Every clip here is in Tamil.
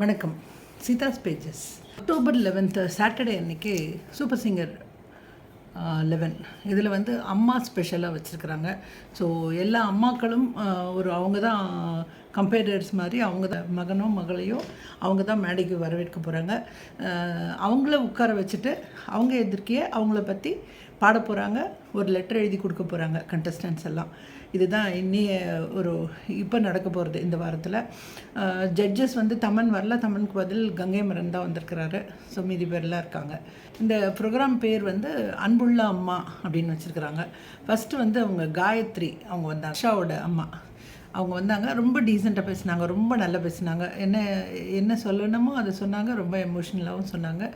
வணக்கம். Seetha's pages October eleventh Saturday அன்னைக்கு சூப்பர் சிங்கர் லெவன் இதில் வந்து அம்மா ஸ்பெஷலாக வச்சுருக்குறாங்க. ஸோ எல்லா அம்மாக்களும் ஒரு அவங்க தான் கம்பேரர்ஸ் மாதிரி அவங்க தான் மகனோ மகளையோ அவங்க தான் மேடைக்கு வரவேற்க போகிறாங்க அவங்கள உட்கார வச்சுட்டு அவங்க எதிர்க்கையே அவங்கள பற்றி பாட போகிறாங்க ஒரு லெட்டர் எழுதி கொடுக்க போகிறாங்க கண்டஸ்டன்ஸ் எல்லாம். இதுதான் இன்னைய ஒரு இப்போ நடக்க போகிறது இந்த வாரத்தில். ஜட்ஜஸ் வந்து தமன் வரல தமனுக்கு பதில் கங்கை மரன் தான் வந்திருக்கிறாரு. ஸோ மீதி பேர்லாம் இருக்காங்க. இந்த ப்ரோக்ராம் பேர் வந்து அன்புள்ள அம்மா அப்படின்னு வச்சுருக்கிறாங்க. ஃபஸ்ட்டு வந்து அவங்க காயத்ரி அவங்க வந்தாங்க அஷாவோட அம்மா. அவங்க வந்தாங்க ரொம்ப டீசெண்டாக பேசினாங்க ரொம்ப நல்லா பேசினாங்க. என்ன என்ன சொல்லணுமோ அதை சொன்னாங்க ரொம்ப எமோஷ்னலாகவும் சொன்னாங்க.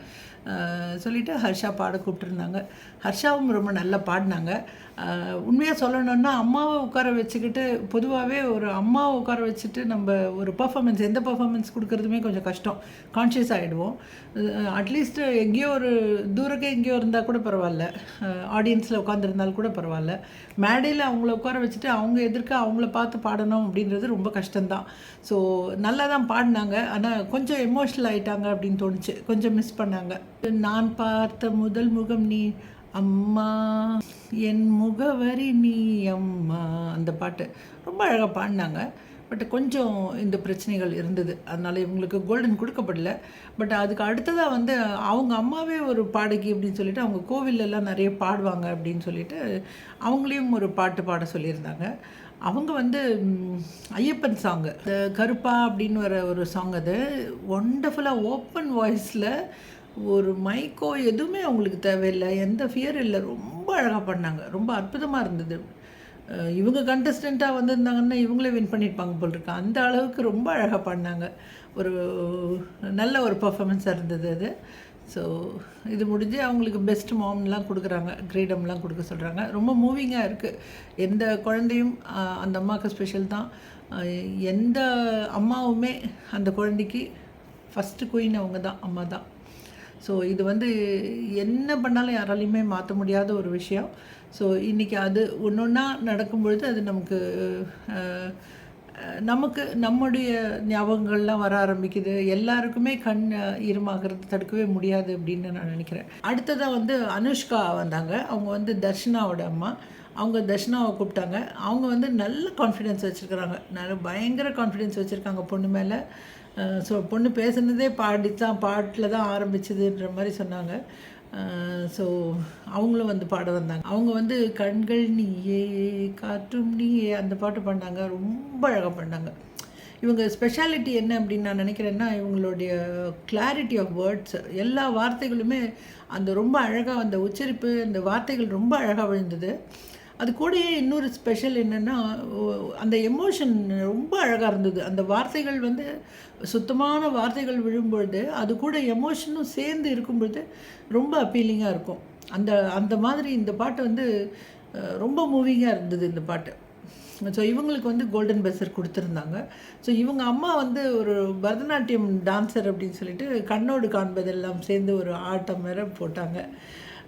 சொல்லிவிட்டு ஹர்ஷா பாட கூப்பிட்டுருந்தாங்க. ஹர்ஷாவும் ரொம்ப நல்லா பாடினாங்க. உண்மையாக சொல்லணும்னா அம்மாவை உட்கார வச்சுக்கிட்டு பொதுவாகவே ஒரு அம்மாவை உட்கார வச்சுட்டு நம்ம ஒரு பர்ஃபாமன்ஸ் எந்த பர்ஃபாமன்ஸ் கொடுக்குறதுமே கொஞ்சம் கஷ்டம். கான்ஷியஸ் ஆகிடுவோம் அட்லீஸ்ட்டு எங்கேயோ ஒரு தூரக்கே எங்கேயோ இருந்தால் கூட பரவாயில்ல. ஆடியன்ஸில் உட்காந்துருந்தால் கூட பரவாயில்ல. மேடையில் அவங்கள உட்கார வச்சுட்டு அவங்க எதிர்க்க அவங்கள பார்த்து பாடணும். அப்படின்றது ரொம்ப கஷ்டம்தான். ஸோ நல்லா தான் பாடினாங்க. ஆனால் கொஞ்சம் எமோஷ்னல் ஆகிட்டாங்க அப்படின்னு தோணுச்சு. கொஞ்சம் மிஸ் பண்ணாங்க. நான் பார்த்த முதல் முகம் நீ அம்மா. என் முகவரி நீ அம்மா. அந்த பாட்டு ரொம்ப அழகாக பாடினாங்க. பட் கொஞ்சம் இந்த பிரச்சனைகள் இருந்தது. அதனால் இவங்களுக்கு கோல்டன் கொடுக்கப்படல. பட் அதுக்கு அடுத்ததாக வந்து அவங்க அம்மாவே ஒரு பாடகி அப்படின்னு சொல்லிட்டு அவங்க கோவிலெல்லாம் நிறைய பாடுவாங்க அப்படின்னு சொல்லிட்டு அவங்களையும் ஒரு பாட்டு பாட சொல்லியிருந்தாங்க. அவங்க வந்து ஐயப்பன் சாங்கு கருப்பா அப்படின்னு வர ஒரு சாங் அது ஒண்டர்ஃபுல்லாக ஓப்பன் வாய்ஸில் ஒரு மைக்கோ எதுவுமே அவங்களுக்கு தேவையில்லை. எந்த ஃபியர் இல்லை. ரொம்ப அழகாக பண்ணாங்க. ரொம்ப அற்புதமாக இருந்தது. இவங்க கண்டஸ்டண்ட்டாக வந்திருந்தாங்கன்னா இவங்களே வின் பண்ணியிருப்பாங்க போல் இருக்கு. அந்த அளவுக்கு ரொம்ப அழகாக பண்ணாங்க. ஒரு நல்ல ஒரு பர்ஃபாமன்ஸாக இருந்தது அது. ஸோ இது முடிஞ்சு அவங்களுக்கு பெஸ்ட் மாம்லாம் கொடுக்குறாங்க கிரீடம்லாம் கொடுக்க சொல்கிறாங்க ரொம்ப மூவிங்காக இருக்குது எந்த குழந்தையும் அந்த அம்மாவுக்கு ஸ்பெஷல் தான். எந்த அம்மாவுமே அந்த குழந்தைக்கு ஃபஸ்ட்டு குயின் அவங்க தான் அம்மா தான். ஸோ இது வந்து என்ன பண்ணாலும் யாராலையுமே மாற்ற முடியாத ஒரு விஷயம். ஸோ இன்றைக்கி அது ஒன்று ஒன்றா நடக்கும்பொழுது அது நமக்கு நமக்கு நம்முடைய ஞாபகங்கள்லாம் வர ஆரம்பிக்குது. எல்லாருக்குமே கண் இருமாகிறது தடுக்கவே முடியாது அப்படின்னு நான் நினைக்கிறேன். அடுத்ததாக வந்து அனுஷ்கா வந்தாங்க. அவங்க வந்து தர்ஷனாவோட அம்மா. அவங்க தர்ஷனாவை கூப்பிட்டாங்க. அவங்க வந்து நல்ல கான்ஃபிடென்ஸ் வச்சுருக்கிறாங்க. நல்ல பயங்கர கான்ஃபிடென்ஸ் வச்சுருக்காங்க பொண்ணு மேலே. ஸோ பொண்ணு பேசுனதே பாடி தான் பாட்டில் தான் ஆரம்பிச்சதுன்ற மாதிரி சொன்னாங்க. ஸோ அவங்களும் வந்து பாட வந்தாங்க. அவங்க வந்து கண்கள் நீயே காற்றும் நீயே அந்த பாட்டு பண்ணாங்க ரொம்ப அழகாக பண்ணாங்க இவங்க ஸ்பெஷாலிட்டி என்ன அப்படின்னு நான் நினைக்கிறேன்னா இவங்களுடைய கிளாரிட்டி ஆஃப் வேர்ட்ஸ் எல்லா வார்த்தைகளுமே அந்த ரொம்ப அழகாக அந்த உச்சரிப்பு அந்த வார்த்தைகள் ரொம்ப அழகாக விழுந்தது. அது கூடயே இன்னொரு ஸ்பெஷல் என்னென்னா அந்த எமோஷன் ரொம்ப அழகாக இருந்தது. அந்த வார்த்தைகள் வந்து சுத்தமான வார்த்தைகள் விழும்பொழுது அது கூட எமோஷனும் சேர்ந்து இருக்கும்பொழுது ரொம்ப அப்பீலிங்காக இருக்கும். அந்த அந்த மாதிரி இந்த பாட்டு வந்து ரொம்ப மூவிங்காக இருந்தது இந்த பாட்டு. ஸோ இவங்களுக்கு வந்து கோல்டன் பெசர் கொடுத்துருந்தாங்க. ஸோ இவங்க அம்மா வந்து ஒரு பரதநாட்டியம் டான்சர் அப்படின்னு சொல்லிட்டு கண்ணோடு காண்பதெல்லாம் சேர்ந்து ஒரு ஆட்டம் வேற போட்டாங்க.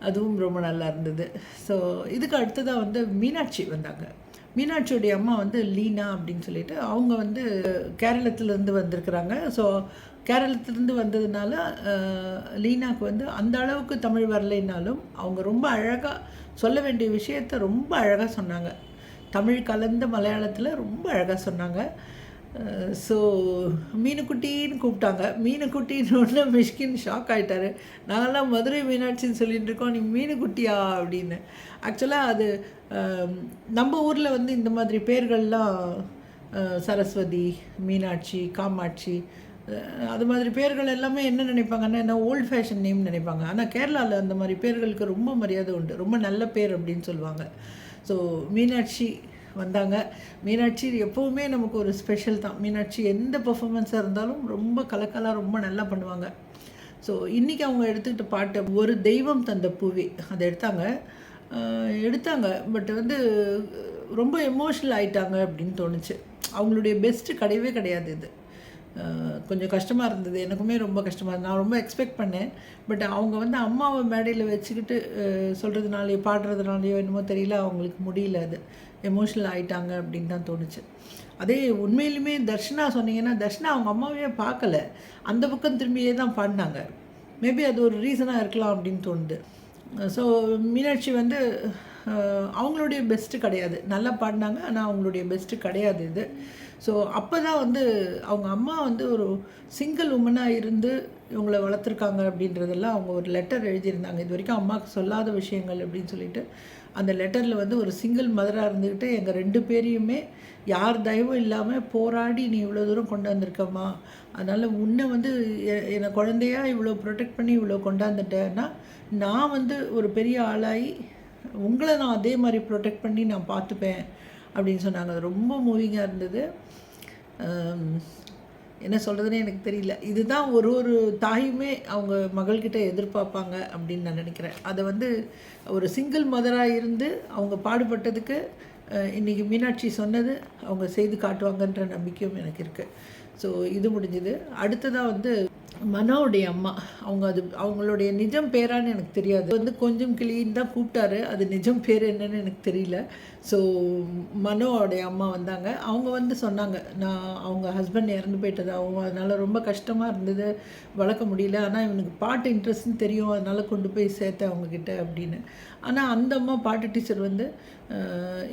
அதுவும் ரொம்ப நல்லா இருந்தது. ஸோ இதுக்கு அடுத்ததாக வந்து மீனாட்சி வந்தாங்க. மீனாட்சியுடைய அம்மா வந்து லீனா அப்படின்னு சொல்லிட்டு அவங்க வந்து கேரளத்துலேருந்து வந்திருக்கிறாங்க. ஸோ கேரளத்துலேருந்து வந்ததுனால லீனாவுக்கு வந்து அந்த அளவுக்கு தமிழ் வரலைனாலும் அவங்க ரொம்ப அழகாக சொல்ல வேண்டிய விஷயத்த ரொம்ப அழகாக சொன்னாங்க. தமிழ் கலந்த மலையாளத்தில் ரொம்ப அழகாக சொன்னாங்க. ஸோ மீனுக்குட்டின்னு கூப்பிட்டாங்க. மீனுக்குட்டின்னு ஒன்று மிஷ்கின் ஷாக் ஆகிட்டாரு நாங்கள்லாம் மதுரை மீனாட்சின்னு சொல்லிட்டு இருக்கோம். நீ மீனுக்குட்டியா அப்படின்னு. ஆக்சுவலாக அது நம்ம ஊரில் வந்து இந்த மாதிரி பேர்கள்லாம் சரஸ்வதி மீனாட்சி காமாட்சி அது மாதிரி பேர்கள் எல்லாமே என்ன நினைப்பாங்கன்னா என்ன ஓல்ட் ஃபேஷன் நேம் நினைப்பாங்க. ஆனால் கேரளாவில் அந்த மாதிரி பேர்களுக்கு ரொம்ப மரியாதை உண்டு. ரொம்ப நல்ல பேர் அப்படின்னு சொல்லுவாங்க. ஸோ மீனாட்சி வந்தாங்க. மீனாட்சி எப்போவுமே நமக்கு ஒரு ஸ்பெஷல் தான். மீனாட்சி எந்த பர்ஃபாமன்ஸாக இருந்தாலும் ரொம்ப கலக்கலாக ரொம்ப நல்லா பண்ணுவாங்க. ஸோ இன்றைக்கி அவங்க எடுத்துக்கிட்ட பாட்டு ஒரு தெய்வம் தந்த பூவி அதை எடுத்தாங்க. எடுத்தாங்க. பட் வந்து ரொம்ப எமோஷ்னல் ஆயிட்டாங்க அப்படின்னு தோணுச்சு. அவங்களுடைய பெஸ்ட்டு கிடையவே கிடையாது இது. கொஞ்சம் கஷ்டமாக இருந்தது. எனக்குமே ரொம்ப கஷ்டமாக இருந்தது. நான் ரொம்ப எக்ஸ்பெக்ட் பண்ணேன். பட் அவங்க வந்து அம்மாவை மேடையில் வச்சுக்கிட்டு சொல்கிறதுனாலையோ பாடுறதுனாலையோ என்னமோ தெரியல. அவங்களுக்கு முடியல அது. எமோஷ்னல் ஆகிட்டாங்க அப்படின்னு தான் தோணுச்சு. அதே உண்மையிலுமே தர்ஷனா சொன்னீங்கன்னா தர்ஷனா அவங்க அம்மாவே பார்க்கல. அந்த பக்கம் திரும்பியே தான் பாடினாங்க. மேபி அது ஒரு ரீசனாக இருக்கலாம் அப்படின்னு தோணுது. ஸோ மீனாட்சி வந்து அவங்களுடைய பெஸ்ட்டு கிடையாது. நல்லா பாடினாங்க. ஆனால் அவங்களுடைய பெஸ்ட்டு கிடையாது இது. ஸோ அப்போ தான் வந்து அவங்க அம்மா வந்து ஒரு சிங்கிள் உமனாக இருந்து இவங்களை வளர்த்துருக்காங்க அப்படின்றதெல்லாம் அவங்க ஒரு லெட்டர் எழுதியிருந்தாங்க. இது வரைக்கும் அம்மாவுக்கு சொல்லாத விஷயங்கள் அப்படின்னு சொல்லிட்டு அந்த லெட்டரில் வந்து ஒரு சிங்கிள் மதராக இருந்துக்கிட்டு எங்கள் ரெண்டு பேரையுமே யார் தயவும் இல்லாமல் போராடி நீ இவ்வளோ தூரம் கொண்டு வந்திருக்கம்மா. அதனால் உன்னை வந்து எ- என்னை குழந்தையாக இவ்வளோ ப்ரொடெக்ட் பண்ணி இவ்வளோ கொண்டாந்துட்டேன்னா நான் வந்து ஒரு பெரிய ஆளாகி உங்களை நான் அதே மாதிரி ப்ரொடெக்ட் பண்ணி நான் பார்த்துப்பேன். அப்படின்னு சொன்னாங்க. அது ரொம்ப மூவிங்காக இருந்தது. என்ன சொல்கிறதுனே எனக்கு தெரியல. இதுதான் ஒரு ஒரு தாயுமே அவங்க மகள்கிட்ட எதிர்பார்ப்பாங்க அப்படின்னு நான் நினைக்கிறேன். அதை வந்து ஒரு சிங்கிள் மதராக இருந்து அவங்க பாடுபட்டதுக்கு இன்றைக்கி மீனாட்சி சொன்னது அவங்க செய்து காட்டுவாங்கன்ற நம்பிக்கையும் எனக்கு இருக்குது ஸோ இது முடிஞ்சது. அடுத்ததாக வந்து மனோவுடைய அம்மா அவங்க அது அவங்களுடைய நிஜம் பேரான்னு எனக்கு தெரியாது. வந்து கொஞ்சம் கிளின்னு தான் கூப்பிட்டாரு. அது நிஜம் பேர் என்னன்னு எனக்கு தெரியல. ஸோ மனோவுடைய அம்மா வந்தாங்க. அவங்க வந்து சொன்னாங்க நான் அவங்க ஹஸ்பண்ட் இறந்து போயிட்டதாகவும் அதனால் ரொம்ப கஷ்டமாக இருந்தது. வளர்க்க முடியல. ஆனால் இவனுக்கு பாட்டு இன்ட்ரெஸ்ட்னு தெரியும். அதனால் கொண்டு போய் சேர்த்தேன் அவங்கக்கிட்ட அப்படின்னு. ஆனால் அந்த அம்மா பாட்டு டீச்சர் வந்து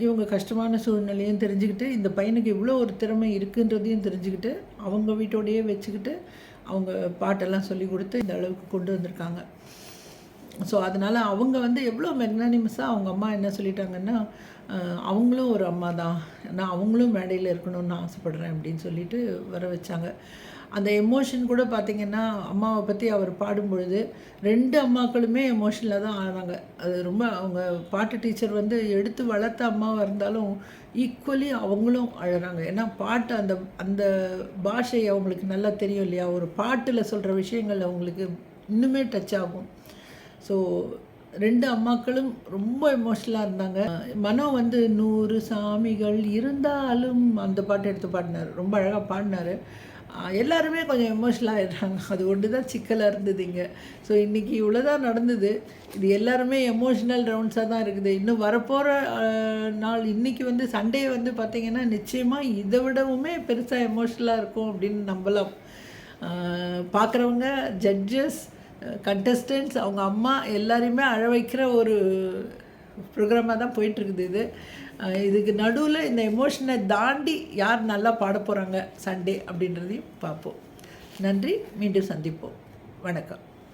இவங்க கஷ்டமான சூழ்நிலையும் தெரிஞ்சுக்கிட்டு இந்த பையனுக்கு இவ்வளோ ஒரு திறமை இருக்குன்றதையும் தெரிஞ்சுக்கிட்டு அவங்க வீட்டோடையே வச்சுக்கிட்டு அவங்க பாட்டெல்லாம் சொல்லி கொடுத்து இந்த அளவுக்கு கொண்டு வந்திருக்காங்க. ஸோ அதனால் அவங்க வந்து எவ்வளோ மெக்னானிமஸாக அவங்க அம்மா என்ன சொல்லிட்டாங்கன்னா அவங்களும் ஒரு அம்மா தான் நான் அவங்களும் மேடையில் இருக்கணும்னு ஆசைப்பட்றேன் அப்படின்னு சொல்லிட்டு வர வச்சாங்க. அந்த எமோஷன் கூட பார்த்திங்கன்னா அம்மாவை பற்றி அவர் பாடும்பொழுது ரெண்டு அம்மாக்களுமே எமோஷனில் தான் ஆனாங்க. அது ரொம்ப அவங்க பாட்டு டீச்சர் வந்து எடுத்து வளர்த்த அம்மாவாக இருந்தாலும் ஈக்குவலி அவங்களும் அழகிறாங்க ஏன்னா பாட்டு அந்த அந்த பாஷை அவங்களுக்கு நல்லா தெரியும் இல்லையா? ஒரு பாட்டில் சொல்கிற விஷயங்கள் அவங்களுக்கு இன்னுமே டச் ஆகும். ஸோ ரெண்டு அம்மாக்களும் ரொம்ப எமோஷ்னலாக இருந்தாங்க. மனோ வந்து நூறு சாமிகள் இருந்தாலும் அந்த பாட்டு எடுத்து பாடினார். ரொம்ப அழகாக பாடினார். எல்லாருமே கொஞ்சம் எமோஷனல் ஆகிடுறாங்க அது ஒன்று தான் சிக்கலாக இருந்தது இங்கே. ஸோ இன்றைக்கி இவ்வளோதான் நடந்தது. இது எல்லாருமே எமோஷ்னல் ரவுண்ட்ஸாக தான் இருக்குது. இன்னும் வரப்போகிற நாள் இன்றைக்கி வந்து சண்டே வந்து பார்த்திங்கன்னா நிச்சயமாக இதை விடவுமே பெருசாக எமோஷ்னலாக இருக்கும் அப்படின்னு நம்பலாம். பார்க்குறவங்க ஜட்ஜஸ் கண்டஸ்டன்ட்ஸ் அவங்க அம்மா எல்லாரையுமே அழ வைக்கிற ஒரு ப்ரோக்ராமாக தான் போயிட்டுருக்குது இது. இதுக்கு நடுவில் இந்த எமோஷனை தாண்டி யார் நல்லா பாட போகிறாங்க சண்டே அப்படின்றதையும் பார்ப்போம். நன்றி. மீண்டும் சந்திப்போம். வணக்கம்.